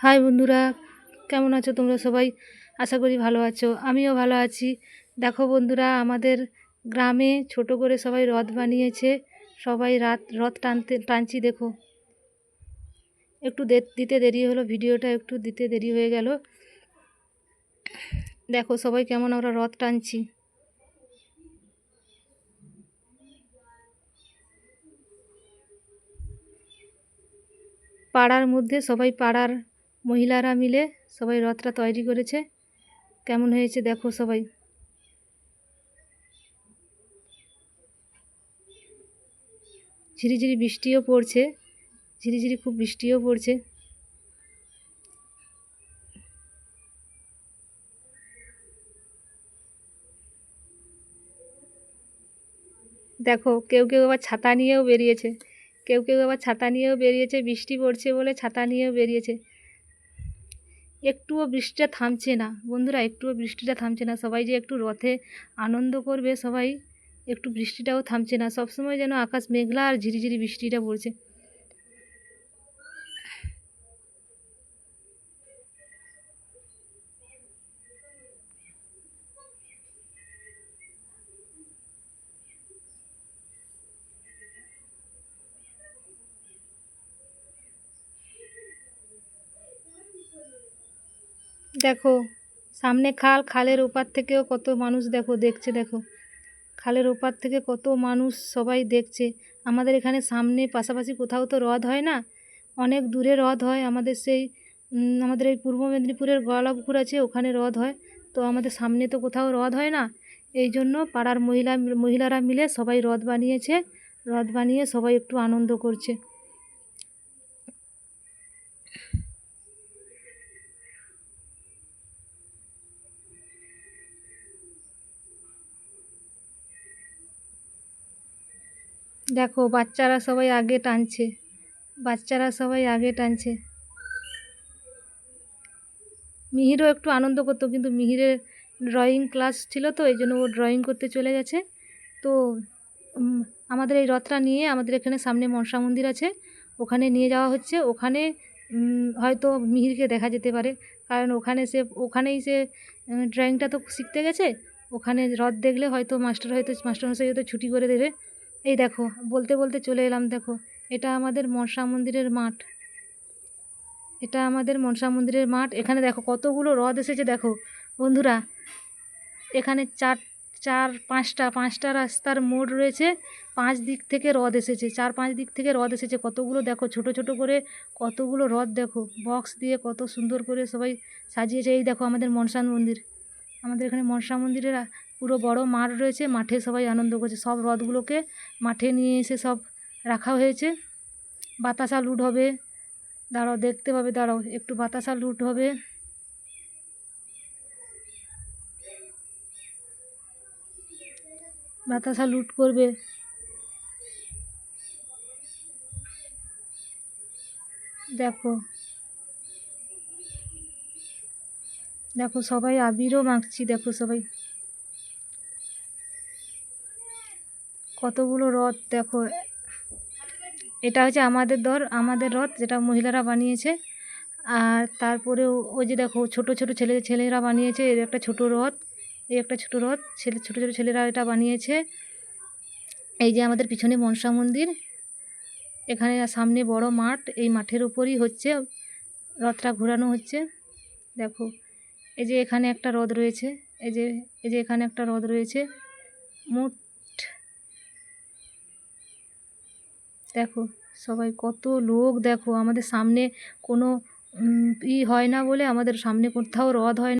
High বন্ধুরা, কেমন আছো তোমরা সবাই? আশা করি ভালো আছো। আমিও ভালো আছি। দেখো বন্ধুরা, আমাদের গ্রামে ছোট করে সবাই রথ বানিয়েছে। সবাই রাত, রথ টানতে, টানছি দেখো। একটু দিতে দেরি হলো, ভিডিওটা একটু দিতে দেরি হয়ে গেল। দেখো সবাই কেমন আমরা রথ টানছি। পাড়ার মধ্যে সবাই পাড়ার মহিলারা মিলে সবাই রথটা তৈরি করেছে। কেমন হয়েছে দেখো সবাই। ঝিরিঝিরি বৃষ্টিও পড়ছে, ঝিরিঝিরি খুব বৃষ্টিও পড়ছে। দেখো, কেউ কেউ আবার ছাতা নিয়েও বেরিয়েছে, কেউ কেউ আবার ছাতা নিয়েও বেরিয়েছে, বৃষ্টি পড়ছে বলে ছাতা নিয়েও বেরিয়েছে। একটুও বৃষ্টিটা থামছে না। বন্ধুরা, একটুও বৃষ্টিটা থামছে না। সবাই যে একটু রথে আনন্দ করবে, সবাই একটু বৃষ্টিটাও থামছে না। সবসময় যেন আকাশ মেঘলা আর ঝিরিঝিরি বৃষ্টিটা পড়ছে। দেখো, সামনে খাল, খালের ওপার থেকেও কত মানুষ দেখো, দেখছে দেখো। খালের ওপার থেকে কত মানুষ সবাই দেখছে। আমাদের এখানে সামনে পাশাপাশি কোথাও তো হ্রদ হয় না? অনেক দূরে হ্রদ হয়। আমাদের সেই আমাদের এই পূর্ব মেদিনীপুরের গয়ালাপুকুর আছে, ওখানে হ্রদ হয়। তো আমাদের সামনে তো কোথাও হ্রদ হয় না। এই জন্য পাড়ার মহিলা, মহিলারা মিলে সবাই হ্রদ বানিয়েছে। হ্রদ বানিয়ে সবাই একটু আনন্দ করছে। দেখো, বাচ্চারা সবাই আগে টানছে। বাচ্চারা সবাই আগে টানছে। মিহিরও একটু আনন্দ করতো, কিন্তু মিহিরের ড্রয়িং ক্লাস ছিল তো, এই জন্য ও ড্রয়িং করতে চলে গেছে। তো আমাদের এই রথটা নিয়ে আমাদের এখানে সামনে মনসা মন্দির আছে। ওখানে নিয়ে যাওয়া হচ্ছে। ওখানে হয়তো মিহিরকে দেখা যেতে পারে। কারণ ওখানে সে, ওখানেই সে ড্রয়িংটা তো শিখতে গেছে। ওখানে রথ দেখলে হয়তো মাস্টার হয়তো, মাস্টারমশাই হয়তো ছুটি করে দেবে। এই দেখো, বলতে বলতে চলে এলাম, দেখো। এটা আমাদের মনসা মন্দিরের মাঠ। এটা আমাদের মনসা মন্দিরের মাঠ। এখানে দেখো কতগুলো হ্রদ এসেছে, দেখো। বন্ধুরা, এখানে চার চার, পাঁচটা পাঁচটা রাস্তার মোড় রয়েছে। পাঁচ দিক থেকে হ্রদ এসেছে। চার, পাঁচ দিক থেকে হ্রদ এসেছে। কতগুলো দেখো, ছোট ছোট করে কতগুলো হ্রদ দেখো। বক্স দিয়ে কত সুন্দর করে সবাই সাজিয়েছে। এই দেখো আমাদের মনসা মন্দির। আমাদের এখানে মনসা মন্দিরের পুরো বড় মাঠ রয়েছে, মাঠে সবাই আনন্দ করছে। সব রথগুলোকে মাঠে নিয়ে এসে সব রাখা হয়েছে। বাতাসা লুট হবে। দাঁড়াও, দেখতে পাবে, দাঁড়াও, একটু বাতাসা লুট হবে। বাতাসা লুট করবে। দেখো দেখো, সবাই আবিরও মাখছি, দেখো সবাই। কতগুলো রথ, দেখো। এটা হচ্ছে আমাদের দর, আমাদের রথ যেটা মহিলারা বানিয়েছে। আর তারপরে ওই যে দেখো, ছোট ছোট ছেলে, ছেলেরা বানিয়েছে, এর একটা ছোট রথ এই একটা ছোট রথ, ছেলে, ছোট ছোট ছেলেরা এটা বানিয়েছে। এই যে আমাদের পিছনে মনসা মন্দির, এখানে সামনে বড় মাঠ, এই মাঠের উপরই হচ্ছে, রথটা ঘোরানো হচ্ছে। দেখো এই যে এখানে একটা হ্রদ রয়েছে, এই যে এই যে এখানে একটা হ্রদ রয়েছে। মোট দেখো, সবাই কত লোক, দেখো, আমাদের সামনে কোনো ই হয় না বলে আমাদের সামনে কোথাও হ্রদ হয় না।